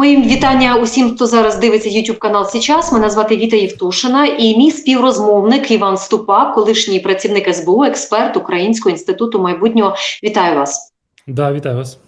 Мої вітання усім, хто зараз дивиться YouTube канал Січас. Мене звати Віта Євтушина і мій співрозмовник Іван Ступак, колишній працівник СБУ, експерт Українського інституту майбутнього. Вітаю вас. Да, вітаю вас.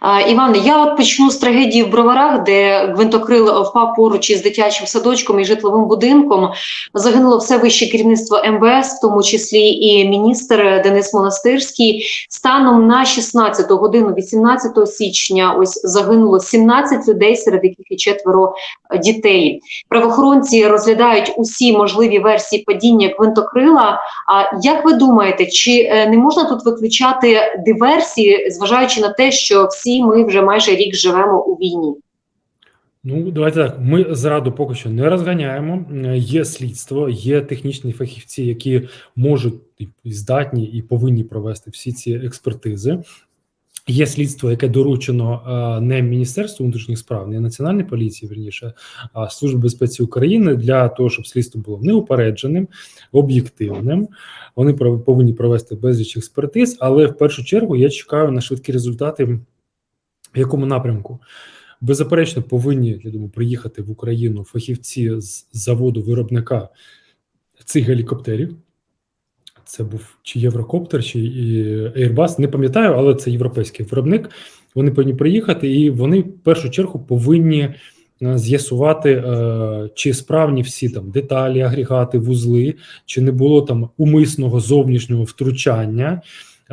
А, Іване, я от почну з трагедії в Броварах, де гвинтокрил впав поруч із дитячим садочком і житловим будинком. Загинуло все вище керівництво МВС, в тому числі і міністр Денис Монастирський. Станом на 16 годину, 18 січня, ось загинуло 17 людей, серед яких і четверо дітей. Правоохоронці розглядають усі можливі версії падіння гвинтокрила. А як ви думаєте, чи е, не можна тут виключати диверсії, зважаючи на те, що всі ми вже майже рік живемо у війні? Ну, давайте так. Ми зраду поки що не розганяємо. Є слідство, є технічні фахівці, які можуть і здатні і повинні провести всі ці експертизи. Є слідство, яке доручено е, не Міністерству внутрішніх справ, не Національній поліції, верніше, а Службі безпеці України для того, щоб слідство було неупередженим, об'єктивним. Вони повинні провести безліч експертиз, але в першу чергу я чекаю на швидкі результати в якому напрямку. Беззаперечно, повинні я думаю, приїхати в Україну фахівці з заводу виробника цих гелікоптерів. Це був чи Єврокоптер, чи і Airbus, не пам'ятаю, але це європейський виробник. Вони повинні приїхати, і вони в першу чергу повинні е, з'ясувати, е, чи справні всі там деталі, агрегати, вузли, чи не було там умисного зовнішнього втручання.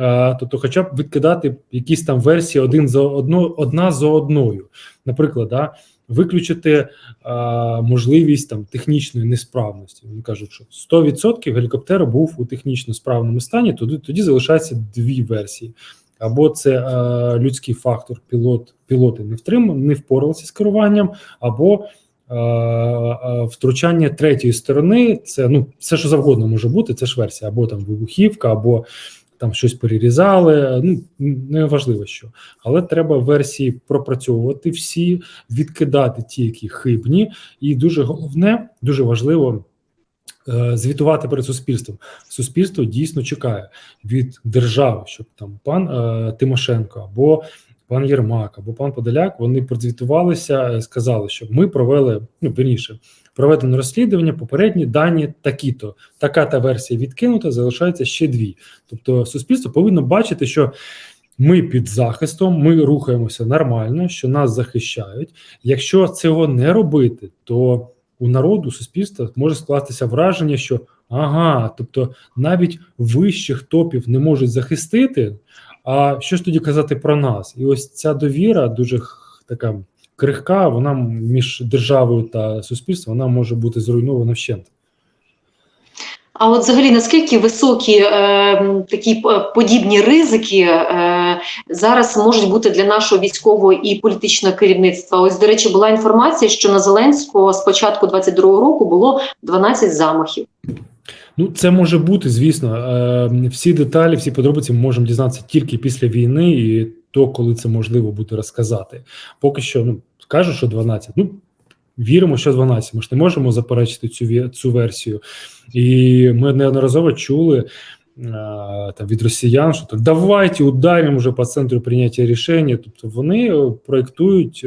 Е, Тобто, хоча б відкидати якісь там версії один за одно, одна за одною. Наприклад, да, виключити е, можливість там технічної несправності. Вони кажуть, що 100% гелікоптер був у технічно справному стані. Тоді тоді залишається дві версії. Або це е, людський фактор, пілот, пілоти не втримав, не впоралися з керуванням, або е, е, втручання третьої сторони. Це ну все, що завгодно може бути. Це ж версія, або там вибухівка, або там щось перерізали. Ну не важливо що, але треба версії пропрацьовувати всі, відкидати ті, які хибні, і дуже головне, дуже важливо. е, Звітувати перед суспільством. Суспільство дійсно чекає від держави, щоб там пан е, Тимошенко або пан Єрмак, або пан Подоляк вони прозвітувалися, е, сказали, що ми провели ну вірніше, проведено розслідування, попередні дані такі-то, така та версія відкинута, залишається ще дві. Тобто, суспільство повинно бачити, що ми під захистом, ми рухаємося нормально, що нас захищають. Якщо цього не робити, то у народу суспільства може скластися враження, що ага, тобто навіть вищих топів не можуть захистити. А що ж тоді казати про нас? І ось ця довіра дуже така крихка, вона між державою та суспільством вона може бути зруйнована вщент. А от взагалі наскільки високі е, такі подібні ризики е, зараз можуть бути для нашого військового і політичного керівництва? Ось, до речі, була інформація, що на Зеленського з початку 22-го року було 12 замахів. Ну, це може бути, звісно. Е, всі деталі, всі подробиці ми можемо дізнатися тільки після війни, і то, коли це можливо буде розказати. Поки що, ну кажуть, що 12. Ну віримо, що 12. Ми ж не можемо заперечити цю цю версію. І ми неодноразово чули е, там від росіян, що так давайте ударимо вже по центру прийняття рішення. Тобто вони е, проєктують,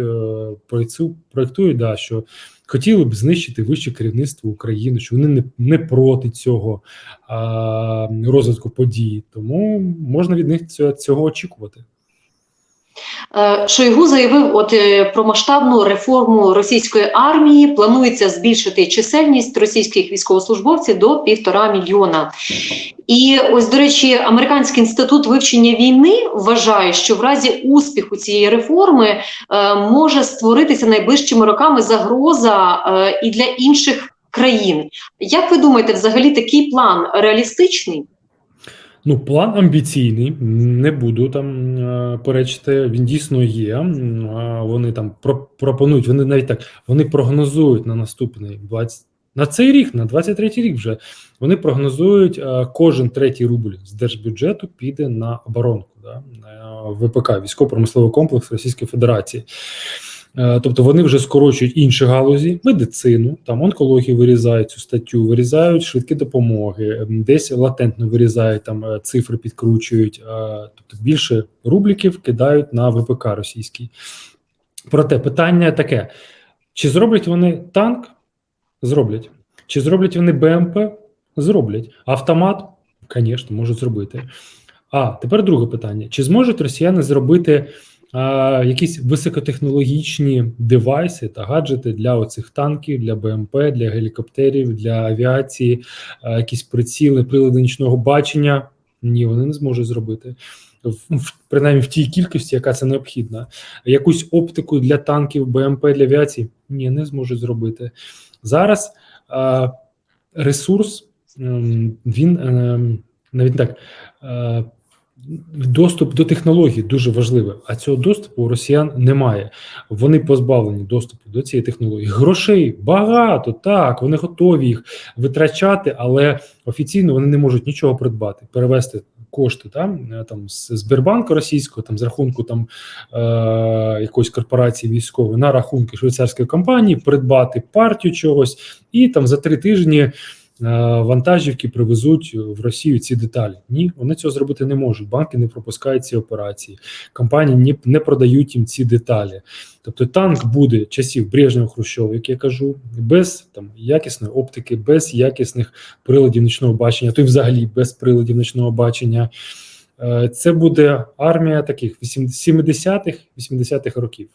проєктують да, що хотіли б знищити вище керівництво України, що вони не, не проти цього а, розвитку подій. Тому можна від них цього, цього очікувати. Е, Шойгу заявив от е, про масштабну реформу російської армії. Планується збільшити чисельність російських військовослужбовців до півтора мільйона. І ось, до речі, Американський інститут вивчення війни вважає, що в разі успіху цієї реформи е, може створитися найближчими роками загроза е, і для інших країн. Як ви думаєте, взагалі такий план реалістичний? Ну, план амбіційний, не буду там е, перечити. Він дійсно є. Вони там про- пропонують, вони навіть так вони прогнозують на наступний 20, на цей рік, на 23-й рік вже вони прогнозують, е, кожен третій рубль з держбюджету піде на оборонку, да, на ВПК, військово-промисловий комплекс Російської Федерації. Е, Тобто вони вже скорочують інші галузі, медицину, там онкологію вирізають цю статтю, вирізають швидкі допомоги, десь латентно вирізають там е, цифри, підкручують. е, Тобто більше рубліків кидають на ВПК російський. Проте питання таке: чи зроблять вони танк? Зроблять. Чи зроблять вони БМП? Зроблять. Автомат? Звісно, можуть зробити. А тепер друге питання: чи зможуть росіяни зробити а, якісь високотехнологічні девайси та гаджети для оцих танків, для БМП, для гелікоптерів, для авіації, а, якісь приціли, прилади нічного бачення? Ні, вони не зможуть зробити. В, принаймні в тій кількості, яка це необхідна. Якусь оптику для танків, БМП для авіації? Ні, не зможуть зробити. Зараз а, ресурс ем, він ем, навіть так. е, Доступ до технологій дуже важливий, а цього доступу у росіян немає. Вони позбавлені доступу до цієї технології. Грошей багато, так вони готові їх витрачати, але офіційно вони не можуть нічого придбати, перевести кошти там, е, там з Сбербанку російського, там з рахунку там е, якоїсь корпорації військової на рахунки швейцарської компанії, придбати партію чогось, і там за три тижні вантажівки привезуть в Росію ці деталі. Ні, вони цього зробити не можуть. Банки не пропускають ці операції, компанії не, продають їм ці деталі. Тобто танк буде часів Брежнєва Хрущова, як я кажу, без там якісної оптики, без якісних приладів нічного бачення, то й взагалі без приладів нічного бачення. Е, Це буде армія таких 70-х, 80-х років.